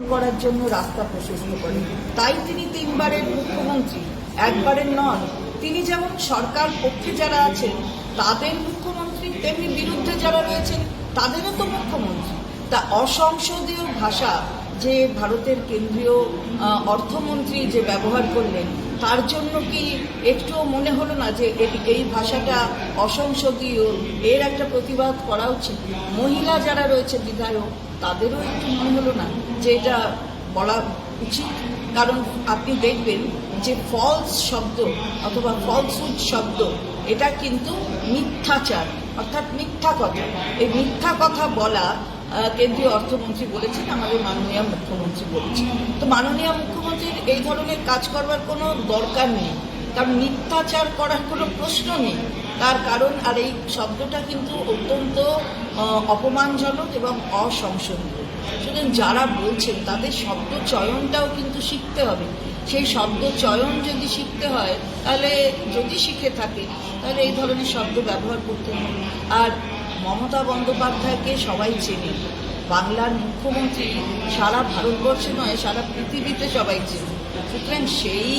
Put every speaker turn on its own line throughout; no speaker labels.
করার জন্য রাস্তা প্রশস্ত করেন তাই তিনি তিনবারের মুখ্যমন্ত্রী, একবারের নন। তিনি যেমন সরকার পক্ষে যারা আছেন, তাদের মুখ্যমন্ত্রী, তেমনি বিরুদ্ধে যারা রয়েছেন, তাদেরও তো মুখ্যমন্ত্রী। তা অসংসদীয় ভাষা যে ভারতের কেন্দ্রীয় অর্থমন্ত্রী যে ব্যবহার করলেন, তার জন্য কি একটুও মনে হলো না যে এই ভাষাটা অসংসদীয়? এর একটা প্রতিবাদ করা উচিত। মহিলা যারা রয়েছে বিধায়ক তাদেরও একটু মনে হলো না যে এটা বলা উচিত। কারণ আপনি দেখবেন যে ফলস শব্দ অথবা ফলসুড শব্দ, এটা কিন্তু মিথ্যাচার, অর্থাৎ মিথ্যা কথা। এই মিথ্যা কথা বলা কেন্দ্রীয় অর্থমন্ত্রী বলেছেন, আমাদের মাননীয় মুখ্যমন্ত্রী বলেছেন। তো মাননীয় মুখ্যমন্ত্রীর এই ধরনের কাজ করবার কোনো দরকার নেই। কারণ মিথ্যাচার করার কোনো প্রশ্ন নেই। তার কারণ আর এই শব্দটা কিন্তু অত্যন্ত অপমানজনক এবং অসংসদীয় সুতরাং যারা বলছেন তাদের শব্দ চয়নটাও কিন্তু শিখতে হবে। সেই শব্দ চয়ন যদি শিখতে হয়, তাহলে যদি শিখে থাকে, তাহলে এই ধরনের শব্দ ব্যবহার করতে হবে। আর মমতা বন্দ্যোপাধ্যায়কে সবাই চেনে। বাংলার মুখ্যমন্ত্রী সারা ভারতবর্ষে নয়, সারা পৃথিবীতে সবাই চেনে। সুতরাং সেই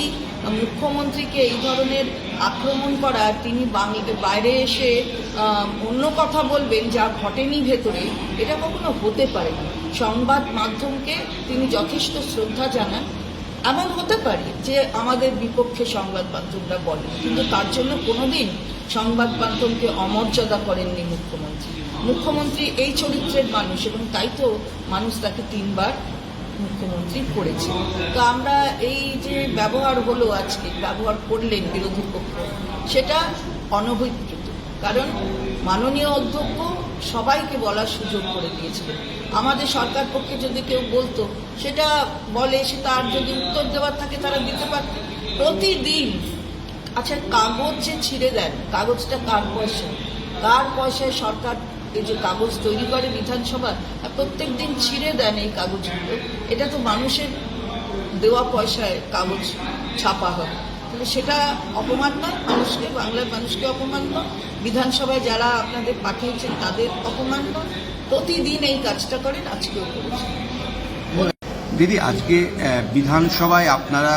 মুখ্যমন্ত্রীকে এই ধরনের আক্রমণ করার তিনি বাংলা, বাইরে এসে অন্য কথা বলবেন যা ঘটেনি ভেতরে, এটা কখনো হতে পারে সংবাদ মাধ্যমকে তিনি যথেষ্ট শ্রদ্ধা জানান। এমন হতে পারে যে আমাদের বিপক্ষে সংবাদ মাধ্যমরা বলে কিন্তু তার জন্য কোনোদিন সংবাদ মাধ্যমকে অমর্যাদা করেননি মুখ্যমন্ত্রী। মুখ্যমন্ত্রী এই চরিত্রের মানুষ এবং তাই তো মানুষ তাকে তিনবার মুখ্যমন্ত্রী করেছে। তো আমরা এই যে ব্যবহার হলো আজকে, ব্যবহার করলেন বিরোধী পক্ষ, সেটা অনভিপ্রেত কারণ মাননীয় অধ্যক্ষ সবাইকে বলার সুযোগ করে দিয়েছিলেন আমাদের সরকার পক্ষে যদি কেউ বলতো, সেটা বলে, সে তার যদি উত্তর দেওয়ার থাকে, তারা দিতে পারত। প্রতিদিন আচ্ছা কাগজ যে ছিঁড়ে দেন, কাগজটা কার পয়সা কার পয়সায় সরকার এই যে কাগজ তৈরি করে বিধানসভা প্রত্যেক দিন ছিঁড়ে দেন এই কাগজগুলো। এটা তো মানুষের দেওয়া পয়সায় কাগজ ছাপা হয়। তাহলে সেটা অপমান নয়, মানুষকে, বাংলার মানুষকে অপমান নয়। বিধানসভায় যারা আপনাদের পাঠিয়েছেন তাদের অপমান নয়। প্রতিদিন এই কাজটা করেন, আজকেও করেছেন।
দিদি, আজকে বিধানসভায় আপনারা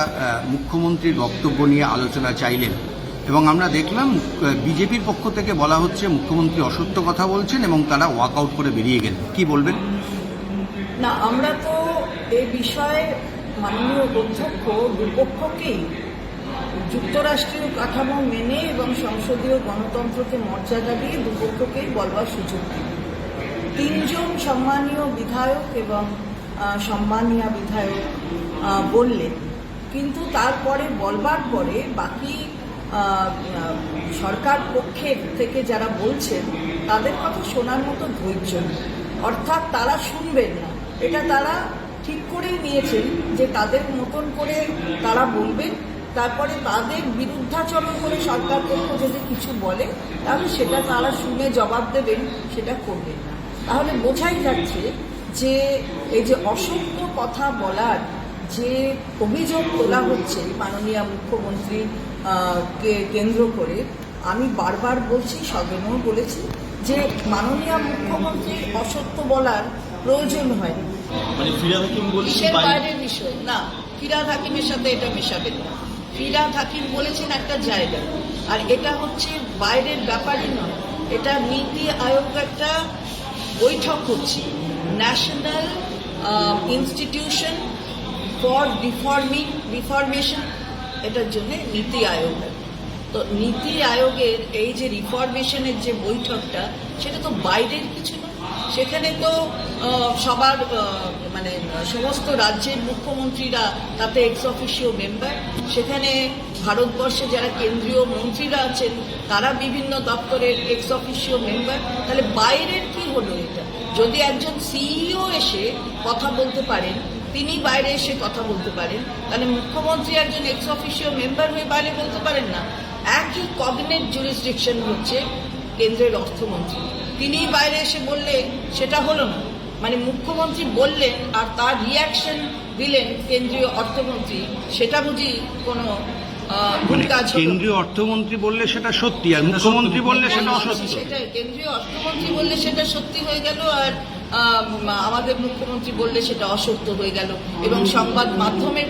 মুখ্যমন্ত্রীর বক্তব্য নিয়ে আলোচনা চাইলেন। এবং আমরা দেখলাম বিজেপির পক্ষ থেকে বলা হচ্ছে মুখ্যমন্ত্রী অসত্য কথা বলছেন এবং তারা ওয়াকআউট করে বেরিয়ে গেলেন। কি বলবেন?
না, আমরা তো এই বিষয়ে মাননীয় অধ্যক্ষ দুপক্ষকেই যুক্তরাষ্ট্রীয় কাঠামো মেনে এবং সংসদীয় গণতন্ত্রকে মর্যাদা দিয়ে দুপক্ষকেই বলবার সুযোগ তিনজন সম্মানীয় বিধায়ক এবং সম্মানীয় বিধায়ক বললেন। কিন্তু তারপরে বলবার পরে বাকি সরকার পক্ষের থেকে যারা বলছেন তাদের কথা শোনার মতো ধৈর্য অর্থাৎ তারা শুনবেন না। এটা তারা ঠিক করেই নিয়েছেন যে তাদের মতন করে তারা বলবেন। তারপরে তাদের বিরুদ্ধাচরণ করে সরকার পক্ষ যদি কিছু বলে, তাহলে সেটা তারা শুনে জবাব দেবেন, সেটা করবেন না। তাহলে বোঝাই যাচ্ছে যে এই যে অসত্য কথা বলার যে অভিযোগ তোলা হচ্ছে মাননীয় মুখ্যমন্ত্রী কে কেন্দ্র করে আমি বারবার বলছি সবেনও বলেছি যে মাননীয় মুখ্যমন্ত্রীর অসত্য বলার প্রয়োজন হয়নি।
মানে ফিরাদ হাকিম বলছেন
বাইরের বিষয়? না ফিরাদ হাকিমের সাথে এটা মেশাবেন না। ফিরাদ হাকিম বলেছেন একটা জায়গা আর এটা হচ্ছে বাইরের ব্যাপারই নয়। এটা নীতি আয়োগ একটা বৈঠক হচ্ছে। National institution for reforming reformation এটার জন্য নীতি আয়োগ। তো নীতি আয়োগের এই যে রিফরমেশনের যে বৈঠকটা, সেটা তো বাইরের কিছু না। সেখানে তো সবার মানে সমস্ত রাজ্যের মুখ্যমন্ত্রীরা, তাতে এক্স অফিসিও মেম্বার সেখানে ভারতবর্ষে যারা কেন্দ্রীয় মন্ত্রীরা আছেন, তারা বিভিন্ন দপ্তরের এক্স অফিসিও মেম্বার তাহলে বাইরের কি হলো এটা? যদি একজন সিইও এসে কথা বলতে পারেন তিনি বাইরে এসে কথা বলতে পারেন। তাহলে মুখ্যমন্ত্রী একজন এক্স অফিসিও মেম্বার হয়ে বাইরে বলতে পারেন না। একই কগনেট জুরিসডিকশন হচ্ছে কেন্দ্রের অর্থমন্ত্রী। তিনি বাইরে এসে বললে সেটা হলো না। মানে মুখ্যমন্ত্রী বললেন আর তার রিয়াকশন দিলেন কেন্দ্রীয় অর্থমন্ত্রী সেটা বুঝি কোনো আহ, ভুল
মানে? কেন্দ্রীয় অর্থমন্ত্রী বললে সেটা সত্যি আর মুখ্যমন্ত্রী বললে সেটা অসত্য
সেটা কেন্দ্রীয় অর্থমন্ত্রী বললে সেটা সত্যি হয়ে গেল আর আমাদের মুখ্যমন্ত্রী বললে সেটা অসত্য হয়ে গেল। এবং সংবাদ মাধ্যমের